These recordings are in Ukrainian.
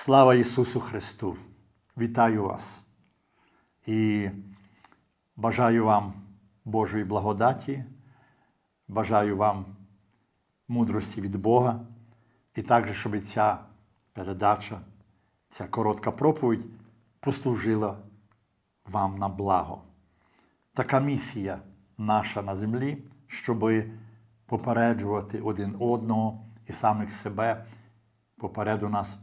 Слава Ісусу Христу! Вітаю вас і бажаю вам Божої благодаті, бажаю вам мудрості від Бога, і також, щоб ця передача, ця коротка проповідь послужила вам на благо. Така місія наша на землі, щоб попереджувати один одного і самих себе. Попереду нас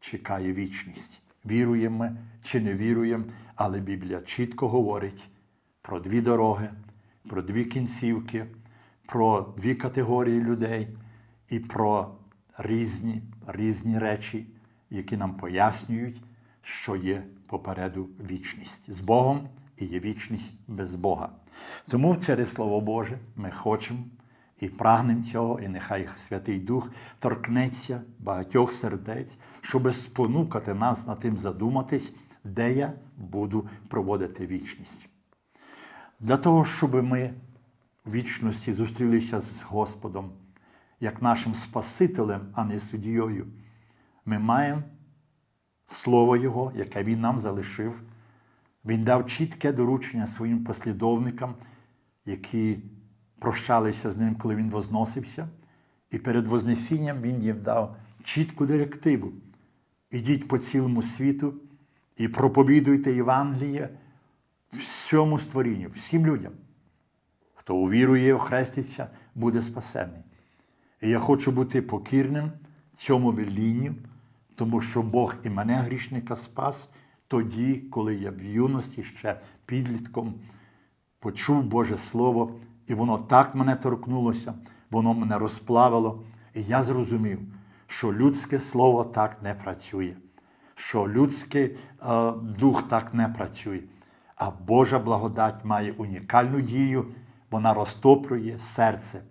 чекає вічність. Віруємо чи не віруємо, але Біблія чітко говорить про дві дороги, про дві кінцівки, про дві категорії людей і про різні, різні речі, які нам пояснюють, що є попереду вічність з Богом і є вічність без Бога. Тому через Слово Боже ми хочемо і прагнемо цього, і нехай Святий Дух торкнеться багатьох сердець, щоб спонукати нас над тим задуматись, де я буду проводити вічність. Для того, щоб ми в вічності зустрілися з Господом як нашим Спасителем, а не суддєю, ми маємо Слово Його, яке Він нам залишив. Він дав чітке доручення своїм послідовникам, які прощалися з ним, коли він возносився. І перед Вознесінням він їм дав чітку директиву. Ідіть по цілому світу і проповідуйте Євангеліє всьому створінню, всім людям. Хто увірує і охреститься, буде спасений. І я хочу бути покірним цьому велінню, тому що Бог і мене грішника спас тоді, коли я в юності ще підлітком почув Боже Слово, і воно так мене торкнулося, воно мене розплавило, і я зрозумів, що людське слово так не працює, що людський е, дух так не працює. А Божа благодать має унікальну дію, вона розтоплює серце,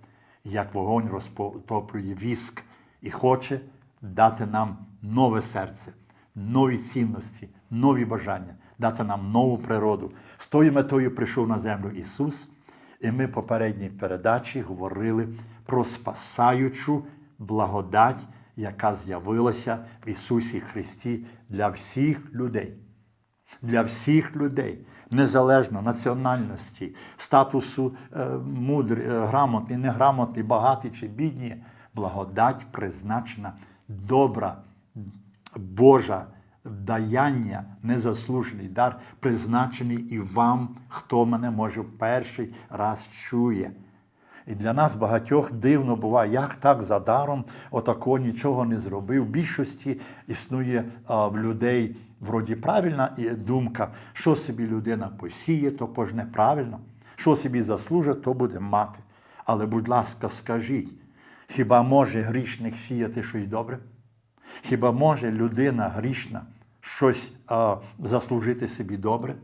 як вогонь розтоплює віск, і хоче дати нам нове серце, нові цінності, нові бажання, дати нам нову природу. З тою метою прийшов на землю Ісус, і ми в попередній передачі говорили про спасаючу благодать, яка з'явилася в Ісусі Христі для всіх людей. Для всіх людей, незалежно національності, статусу е, мудрі, е, грамотний, неграмотний, багатий чи бідні, благодать призначена добра, Божа даяння, незаслужений дар, призначений і вам, хто мене може перший раз чує. І для нас багатьох дивно буває, як так за даром отако нічого не зробив. В більшості існує а, в людей вроді правильна думка, що собі людина посіє, то пожне правильно, що собі заслужить, то буде мати. Але, будь ласка, скажіть, хіба може грішник сіяти щось добре? Хіба може людина грішна щось а, заслужити собі добре?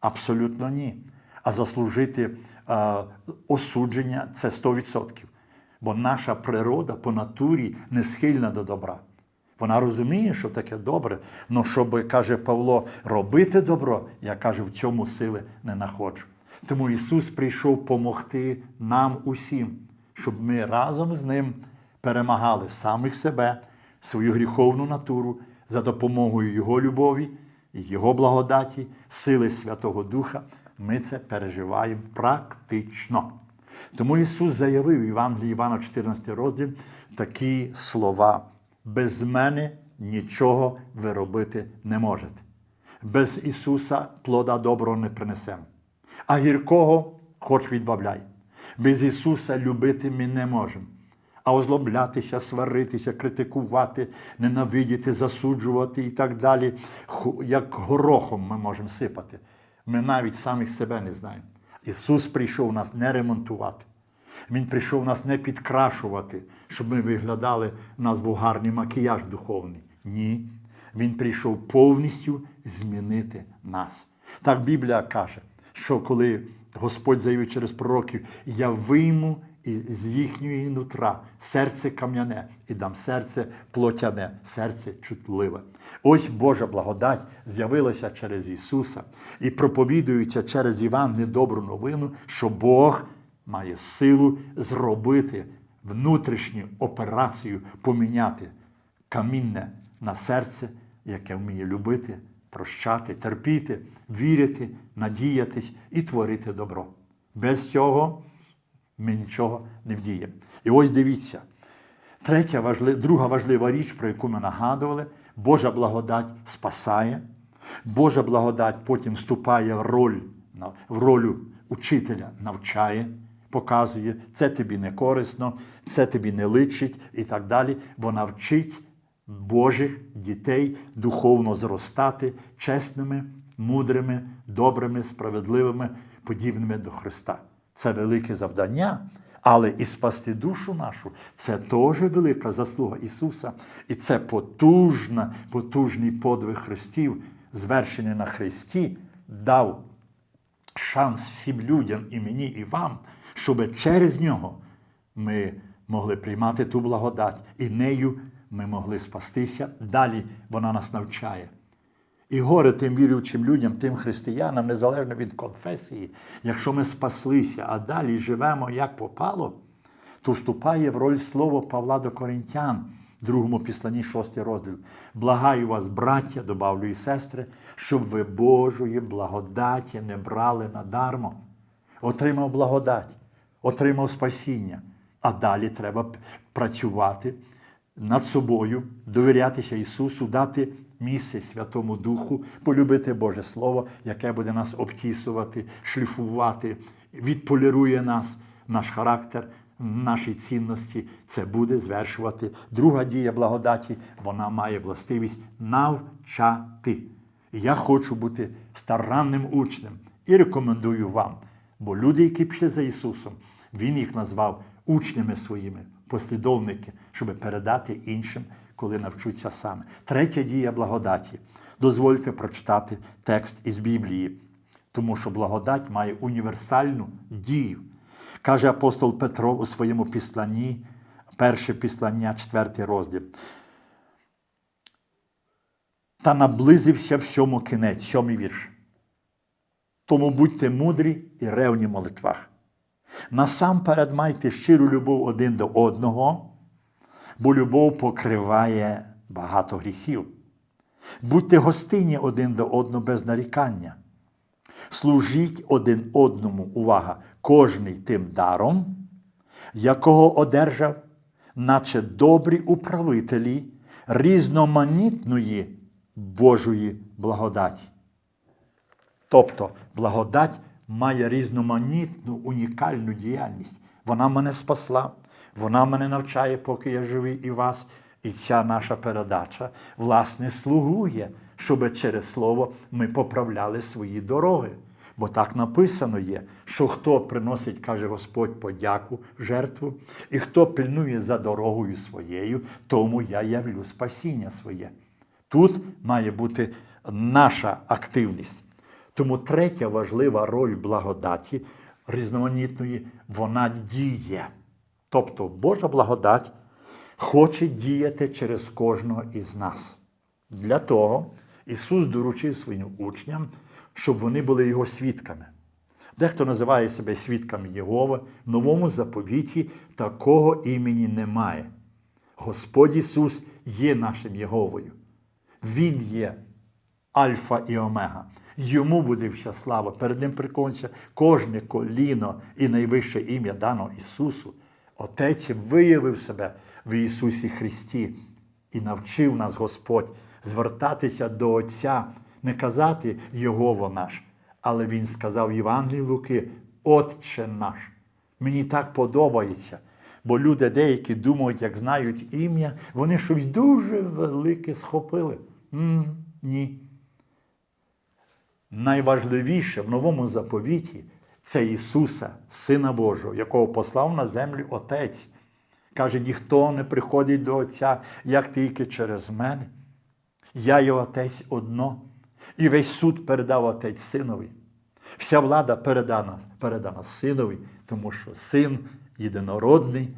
Абсолютно ні. А заслужити а, осудження це 100%. Бо наша природа по натурі не схильна до добра. Вона розуміє, що таке добре, але щоб, каже Павло, робити добро, я кажу, в цьому сили не находжу. Тому Ісус прийшов помогти нам усім, щоб ми разом з Ним перемагали самих себе, свою гріховну натуру за допомогою Його любові, Його благодаті, сили Святого Духа. Ми це переживаємо практично. Тому Ісус заявив в Євангелії Івана 14 розділ такі слова. Без мене нічого ви робити не можете. Без Ісуса плода доброго не принесемо. А гіркого хоч відбавляй. Без Ісуса любити ми не можемо. А озлоблятися, сваритися, критикувати, ненавидіти, засуджувати і так далі, як горохом ми можемо сипати. Ми навіть самих себе не знаємо. Ісус прийшов нас не ремонтувати. Він прийшов нас не підкрашувати, щоб ми виглядали, у нас був гарний макіяж духовний. Ні. Він прийшов повністю змінити нас. Так Біблія каже, що коли Господь заявив через пророків, я вийму з їхньої нутра серце кам'яне і дам серце плотяне, серце чутливе. Ось Божа благодать з'явилася через Ісуса і проповідується через Іван добру новину, що Бог має силу зробити внутрішню операцію, поміняти камінне на серце, яке вміє любити, прощати, терпіти, вірити, надіятись і творити добро. Без цього ми нічого не вдіємо. І ось дивіться, третя важлива, друга важлива річ, про яку ми нагадували, Божа благодать спасає, Божа благодать потім вступає в роль, в роль учителя, навчає, показує, це тобі не корисно, це тобі не личить і так далі. Вона вчить Божих дітей духовно зростати чесними, мудрими, добрими, справедливими, подібними до Христа. Це велике завдання, але і спасти душу нашу це теж велика заслуга Ісуса. І це потужна, потужний подвиг Христів, звершений на Христі, дав шанс всім людям і мені, і вам, щоб через нього ми могли приймати ту благодать, і нею ми могли спастися. Далі вона нас навчає. І горе тим віруючим людям, тим християнам, незалежно від конфесії, якщо ми спаслися, а далі живемо як попало, то вступає в роль слово Павла до Коринтян, другому післанні, шостий розділ. Благаю вас, браття, добавлю і сестри, щоб ви Божої благодаті не брали надармо. Отримав благодать, отримав спасіння. А далі треба працювати над собою, довірятися Ісусу, дати місце Святому Духу, полюбити Боже Слово, яке буде нас обтісувати, шліфувати, відполірує нас, наш характер, наші цінності. Це буде звершувати. Друга дія благодаті, вона має властивість навчати. І я хочу бути старанним учнем і рекомендую вам. Бо люди, які пішли за Ісусом, Він їх назвав учнями своїми, послідовники, щоб передати іншим, коли навчуться саме. Третя дія благодаті. Дозвольте прочитати текст із Біблії, тому що благодать має універсальну дію. Каже апостол Петро у своєму післанні, перше післання, четвертий розділ. Та наблизився всьому кінець, сьомий вірш. Тому будьте мудрі і ревні в молитвах. Насамперед майте щиру любов один до одного, бо любов покриває багато гріхів. Будьте гостинні один до одного без нарікання. Служіть один одному, увага, кожний тим даром, якого одержав, наче добрі управителі різноманітної Божої благодаті. Тобто благодать має різноманітну унікальну діяльність. Вона мене спасла, вона мене навчає, поки я живий і вас. І ця наша передача, власне, слугує, щоб через слово ми поправляли свої дороги. Бо так написано є, що хто приносить, каже Господь, подяку, жертву, і хто пильнує за дорогою своєю, тому я явлю спасіння своє. Тут має бути наша активність. Тому третя важлива роль благодаті різноманітної, вона діє. Тобто Божа благодать хоче діяти через кожного із нас. Для того Ісус доручив своїм учням, щоб вони були Його свідками. Дехто називає себе свідками Єгови. В новому заповіті такого імені немає. Господь Ісус є нашим Єговою. Він є Альфа і Омега. Йому буде вся слава. Перед ним приклониться кожне коліно і найвище ім'я дано Ісусу. Отець виявив себе в Ісусі Христі і навчив нас Господь звертатися до Отця, не казати Його наш, але Він сказав в Євангелії Луки, Отче наш. Мені так подобається. Бо люди деякі думають, як знають ім'я, вони щось дуже велике схопили. м ні. Найважливіше в новому заповіті це Ісуса, Сина Божого, якого послав на землю Отець. Каже, ніхто не приходить до Отця, як тільки через мене. Я і Отець одно. І весь суд передав Отець Синові. Вся влада передана, передана Синові, тому що син єдинородний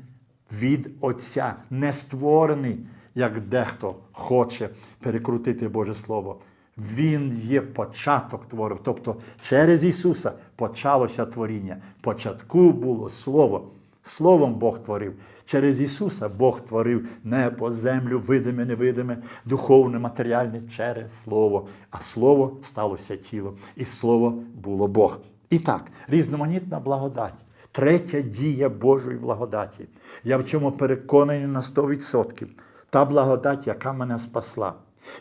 від Отця, не створений, як дехто хоче перекрутити Боже Слово. Він є початок творів. Тобто через Ісуса почалося творіння. Початку було Слово. Словом Бог творив. Через Ісуса Бог творив небо, землю, видиме, невидиме, духовне, матеріальне через Слово. А Слово сталося тілом, і Слово було Бог. І так, різноманітна благодать. Третя дія Божої благодаті. Я в чому переконаний на 100%. Та благодать, яка мене спасла,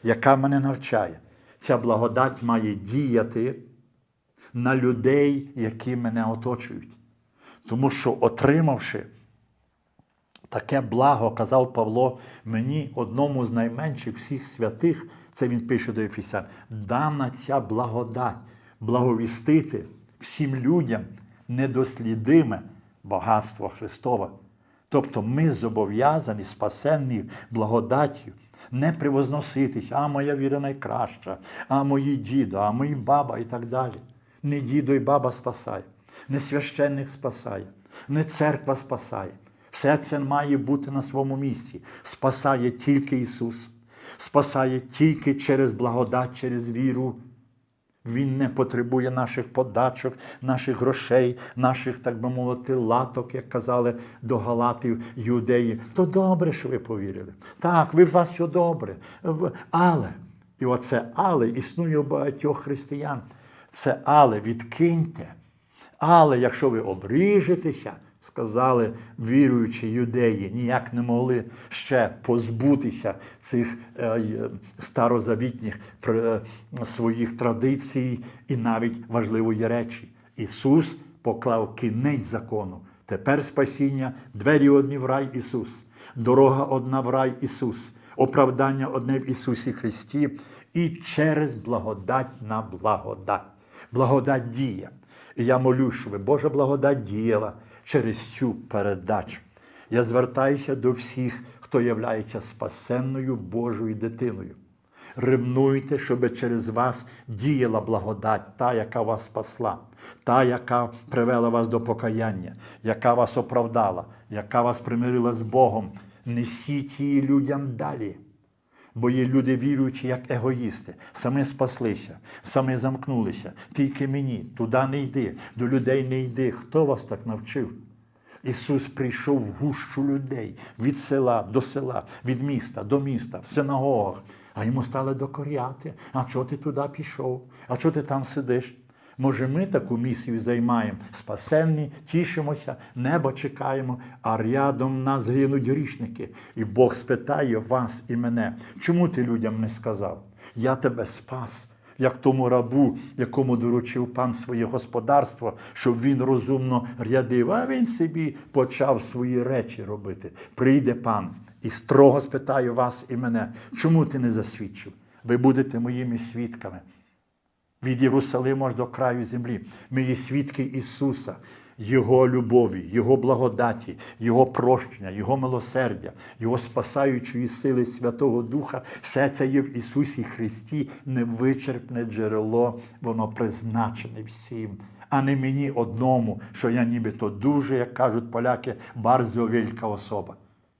яка мене навчає. Ця благодать має діяти на людей, які мене оточують. Тому що, отримавши таке благо, казав Павло, мені одному з найменших всіх святих, це він пише до Ефесян, дана ця благодать, благовістити всім людям недослідиме багатство Христове. Тобто ми зобов'язані спасенні благодаттю не привозноситись, а моя віра найкраща, а мої діда, а мої баба і так далі. Не дідо і баба спасає, не священник спасає, не церква спасає. Все це має бути на своєму місці. Спасає тільки Ісус, спасає тільки через благодать, через віру. Він не потребує наших подачок, наших грошей, наших, так би мовити, латок, як казали до Галатів юдеї. То добре, що ви повірили. Так, ви в вас все добре. Але, і оце але існує у багатьох християн. Це але відкиньте. Але якщо ви обріжетеся, сказали віруючі юдеї, ніяк не могли ще позбутися цих е, старозавітніх е, своїх традицій і навіть важливої речі. Ісус поклав кінець закону. Тепер спасіння, двері одні в рай Ісус, дорога одна в рай Ісус, оправдання одне в Ісусі Христі і через благодать на благодать. Благодать діє. І я молю, щоб Божа благодать діяла через цю передачу. Я звертаюся до всіх, хто являється спасенною Божою дитиною. Ревнуйте, щоб через вас діяла благодать, та, яка вас спасла, та, яка привела вас до покаяння, яка вас оправдала, яка вас примирила з Богом. Несіть її людям далі. Бо є люди віруючі, як егоїсти, саме спаслися, саме замкнулися. Тільки мені, туди не йди, до людей не йди. Хто вас так навчив? Ісус прийшов в гущу людей від села до села, від міста до міста, в синагогах. А йому стали докоряти. А чого ти туди пішов? А чого ти там сидиш? Може, ми таку місію займаємо спасенні, тішимося, небо чекаємо, а рядом нас гинуть грішники. І Бог спитає вас і мене, чому ти людям не сказав? Я тебе спас, як тому рабу, якому доручив пан своє господарство, щоб він розумно рядив, а він собі почав свої речі робити. Прийде пан і строго спитає вас і мене, чому ти не засвідчив? Ви будете моїми свідками від Єрусалиму аж до краю землі. Ми є свідки Ісуса, Його любові, Його благодаті, Його прощення, Його милосердя, Його спасаючої сили Святого Духа. Все це є в Ісусі Христі, невичерпне джерело, воно призначене всім. А не мені одному, що я нібито дуже, як кажуть поляки, барзо велька особа.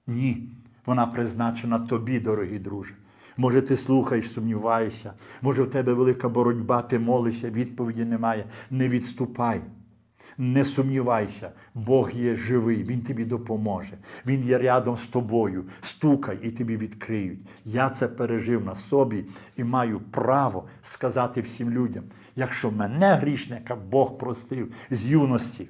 Ні, вона призначена тобі, дорогі друже. Може, ти слухаєш, сумніваєшся, може, в тебе велика боротьба, ти молишся, відповіді немає. Не відступай. Не сумнівайся, Бог є живий, Він тобі допоможе. Він є рядом з тобою. Стукай і тобі відкриють. Я це пережив на собі і маю право сказати всім людям, якщо мене грішника Бог простив з юності.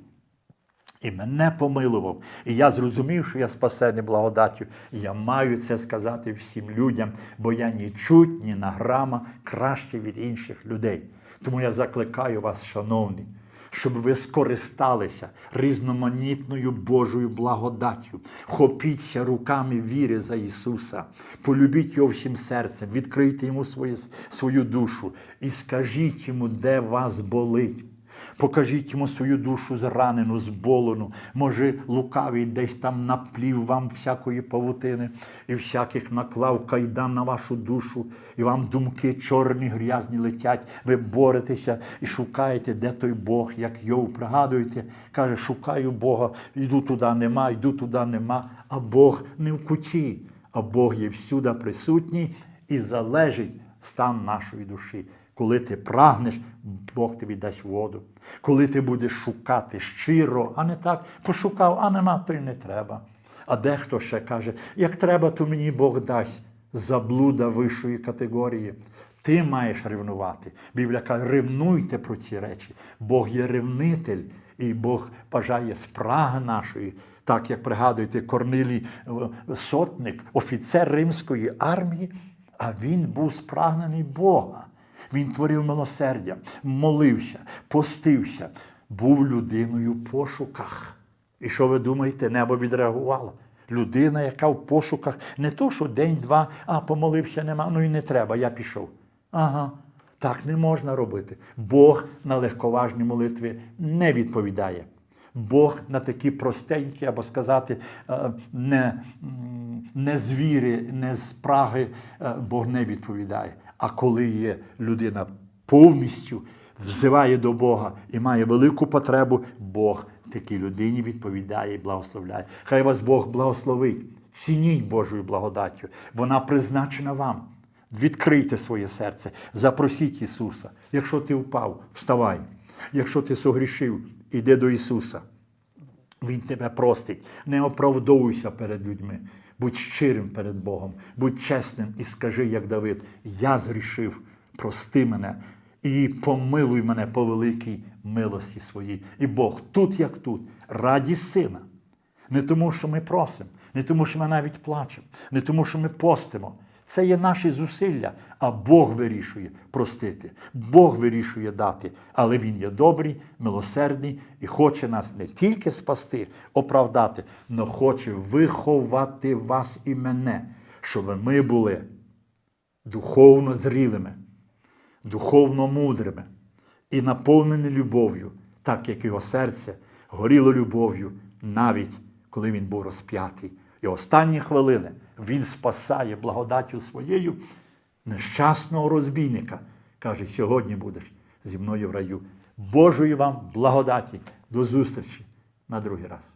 І мене помилував. І я зрозумів, що я спасений благодаттю. І я маю це сказати всім людям, бо я ні чуть, ні на грама краще від інших людей. Тому я закликаю вас, шановні, щоб ви скористалися різноманітною Божою благодаттю. Хопіться руками віри за Ісуса, полюбіть Його всім серцем, відкрийте Йому свою, свою душу і скажіть йому, де вас болить. Покажіть йому свою душу зранену, зболену. Може, лукавий десь там наплів вам всякої павутини і всяких наклав кайдан на вашу душу, і вам думки чорні, грязні летять. Ви боретеся і шукаєте, де той Бог, як Йов. Пригадуєте, каже, шукаю Бога, йду туди, нема, йду туди, нема. А Бог не в куті, а Бог є всюди присутній і залежить стан нашої душі. Коли ти прагнеш, Бог тобі дасть воду. Коли ти будеш шукати щиро, а не так, пошукав, а нема, то й не треба. А дехто ще каже, як треба, то мені Бог дасть заблуда вищої категорії. Ти маєш ревнувати. Біблія каже, ревнуйте про ці речі. Бог є ревнитель, і Бог бажає спраги нашої. Так як пригадуєте, Корнилій е, сотник, офіцер римської армії, а він був спрагнений Бога. Він творив милосердя, молився, постився, був людиною в пошуках. І що ви думаєте, небо відреагувало? Людина, яка в пошуках, не то, що день-два, а помолився нема, ну і не треба, я пішов. Ага, так не можна робити. Бог на легковажні молитви не відповідає. Бог на такі простенькі, або сказати, е, не, не з не з праги, е, Бог не відповідає. А коли є людина повністю взиває до Бога і має велику потребу, Бог такій людині відповідає і благословляє. Хай вас Бог благословить. Цініть Божою благодаттю. Вона призначена вам. Відкрийте своє серце, запросіть Ісуса. Якщо ти впав, вставай. Якщо ти согрішив, іди до Ісуса. Він тебе простить. Не оправдовуйся перед людьми. Будь щирим перед Богом, будь чесним і скажи, як Давид, я згрішив, прости мене і помилуй мене по великій милості своїй. І Бог тут, як тут, раді сина. Не тому, що ми просимо, не тому, що ми навіть плачемо, не тому, що ми постимо. Це є наші зусилля, а Бог вирішує простити. Бог вирішує дати, але Він є добрий, милосердний і хоче нас не тільки спасти, оправдати, але хоче виховати вас і мене, щоб ми були духовно зрілими, духовно мудрими і наповнені любов'ю, так як його серце горіло любов'ю, навіть коли він був розп'ятий. І останні хвилини він спасає благодаттю своєю нещасного розбійника. Каже, сьогодні будеш зі мною в раю. Божої вам благодаті. До зустрічі на другий раз.